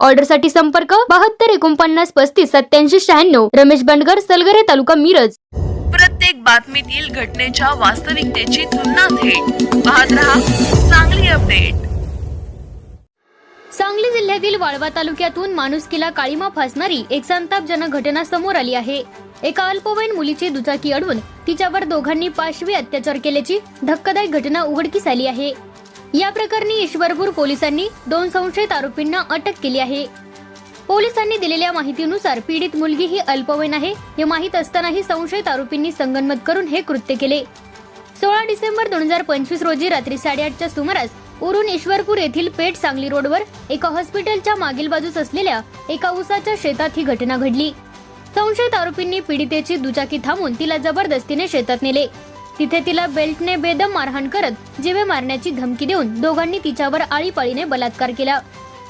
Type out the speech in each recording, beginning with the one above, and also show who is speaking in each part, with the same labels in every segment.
Speaker 1: ऑर्डरसाठी संपर्क बहात्तर एकोणपन्नास पस्तीस सत्याऐंशी शहाण्णव. रमेश बंडगर सलगरे तालुका मिरज.
Speaker 2: प्रत्येक बातमीतील घटनेच्या वास्तविकतेची तुलना थेट. पाहत रहा चांगली अपडेट.
Speaker 1: सांगली जिल्ह्यातील वाळवा तालुक्यातून माणुसकीला काळीमा फासणारी एक संतापजनक घटना समोर आली आहे. एका अल्पवयीन मुलीची दुचाकी अडवून तिच्यावर दोघांनी पाशवी अत्याचार केल्याची धक्कादायक घटना उघडकीस आली आहे. या प्रकरणी ईश्वरपूर पोलिसांनी दोन संशयित आरोपींना अटक केली आहे. पोलिसांनी दिलेल्या माहितीनुसार पीडित मुलगी ही अल्पवयीन आहे. हे माहीत असतानाही संशयित आरोपींनी संगनमत करून हे कृत्य केले. सोळा डिसेंबर दोन हजार पंचवीस रोजी रात्री साडेआठच्या सुमारास उरून ईश्वरपूर येथील पेठ सांगली रोडवर एका हॉस्पिटलच्या मागील बाजूस असलेल्या एका उसाच्या शेतात ही घटना घडली. संशयित आरोपींनी पीडितेची दुचाकी थांबून तिला जबरदस्तीने शेतात नेले. तिथे तिला बेल्टने बेदम मारहाण करत जीवे मारण्याची धमकी देऊन दोघांनी तिच्यावर आळीपाळीने बलात्कार केला.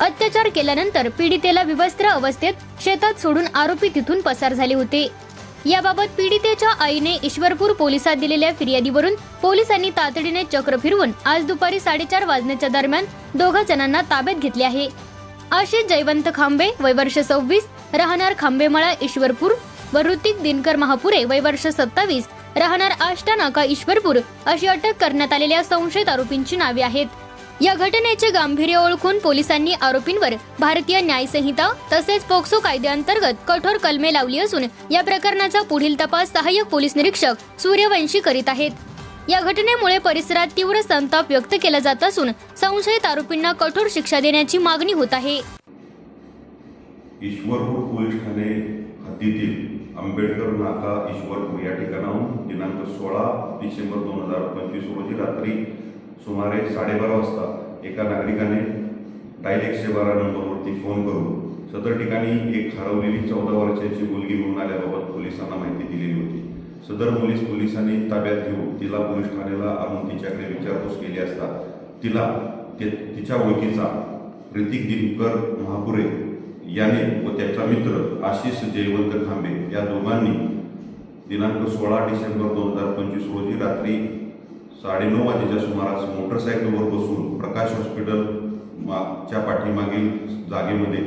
Speaker 1: अत्याचार केल्यानंतर पीडितेला विवस्त्र अवस्थेत शेतात सोडून आरोपी तिथून पसार झाले होते. याबाबत पीडितेच्या आईने ईश्वरपूर पोलिसात दिलेल्या फिर्यादीवरून पोलिसांनी तातडीने चक्र फिरवून आज दुपारी साडेचार वाजण्याच्या दरम्यान दोघा जणांना ताब्यात घेतले आहे. आशिष जयवंत खांबे वय वर्ष सव्वीस राहणार खांबेमळा ईश्वरपूर व ऋतिक दिनकर महापुरे वय वर्ष सत्तावीस राहणार आष्टा नाका ईश्वरपूर अशी अटक करण्यात आलेल्या संशयित आरोपींची नावे आहेत. या घटनेचे गांभीर्य ओळखून पोलिसांनी आरोपींवर भारतीय न्यायसंहिता तसेच पोक्सो कायद्याअंतर्गत कठोर कलमे लावली असून या प्रकरणाचा पुढील तपास सहाय्यक पोलीस निरीक्षक सूर्यवंशी करीत आहेत. या घटनेमुळे परिसरात तीव्र संताप व्यक्त केला जात असून संशयित आरोपींना कठोर शिक्षा देण्याची मागणी होत आहे.
Speaker 3: ईश्वरपूर पोलीस ठाणे हद्दीतील आंबेडकर नाका ईश्वरपूर या ठिकाणाहून दिनांक सोळा डिसेंबर दोन हजार पंचवीस रोजी रात्री सुमारे साडेबारा वाजता एका नागरिकाने डायल एकशे बारा नंबरवरती फोन करून सदर ठिकाणी एक हरवलेली चौदा वर्षाची मुलगी म्हणून आल्याबाबत पोलिसांना माहिती दिलेली होती. सदर पोलीस पोलिसांनी ताब्यात घेऊन तिला पोलीस ठाण्याला आणून तिच्याकडे विचारपूस केली असता तिला ते तिच्या ओळखीचा ऋतिक दिनकर महापुरे याने व त्याचा मित्र आशिष जयवंत खांबे या दोघांनी दिनांक सोळा डिसेंबर दोन हजार पंचवीस रोजी रात्री साडेनऊ वाजेच्या सुमारास मोटरसायकलवर बसून प्रकाश हॉस्पिटल मागच्या पाठीमागील जागेमध्ये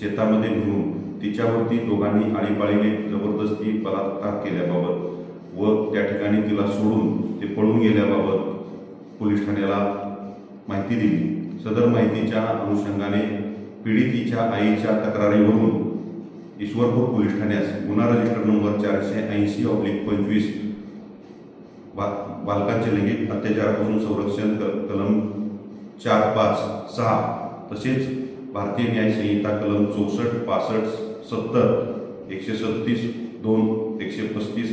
Speaker 3: शेतामध्ये नेऊन तिच्यावरती दोघांनी आळीपाळीने जबरदस्ती बलात्कार केल्याबाबत व त्या ठिकाणी तिला सोडून ते पळून गेल्याबाबत पोलीस ठाण्याला माहिती दिली. सदर माहितीच्या अनुषंगाने पीडितीच्या आईच्या तक्रारीवरून ईश्वरपूर पोलीस ठाण्यास गुन्हा रजिस्टर नंबर चारशे ऐंशी ऑब्लिक पंचवीस बा बालकांचे लैंगिक अत्याचारापासून संरक्षण कलम चार पाच सहा तसेच भारतीय न्याय संहिता कलम चौसष्ट पासष्ट सत्तर एकशे सत्तीस दोन एकशे पस्तीस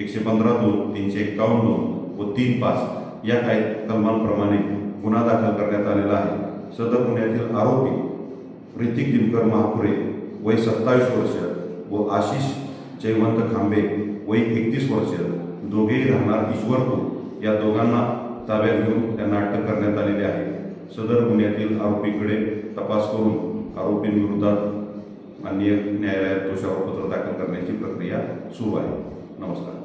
Speaker 3: एकशे पंधरा दोन तीनशे एक्कावन्न दोन व तीन पाच या काय कलमांप्रमाणे गुन्हा दाखल करण्यात आलेला आहे. सदर गुन्ह्यातील आरोपी ऋतिक दिनकर महापुरे वय सत्तावीस वर्ष व आशिष जयवंत खांबे वय एकतीस वर्ष. दोघेही राहणार ईश्वरपूर. या दोघांना ताब्यात घेऊन त्यांना अटक करण्यात आलेली आहे. सदर गुन्ह्यातील आरोपीकडे तपास करून आरोपींविरोधात माननीय न्यायालयात दोषारोपपत्र दाखल करण्याची प्रक्रिया सुरू आहे. नमस्कार.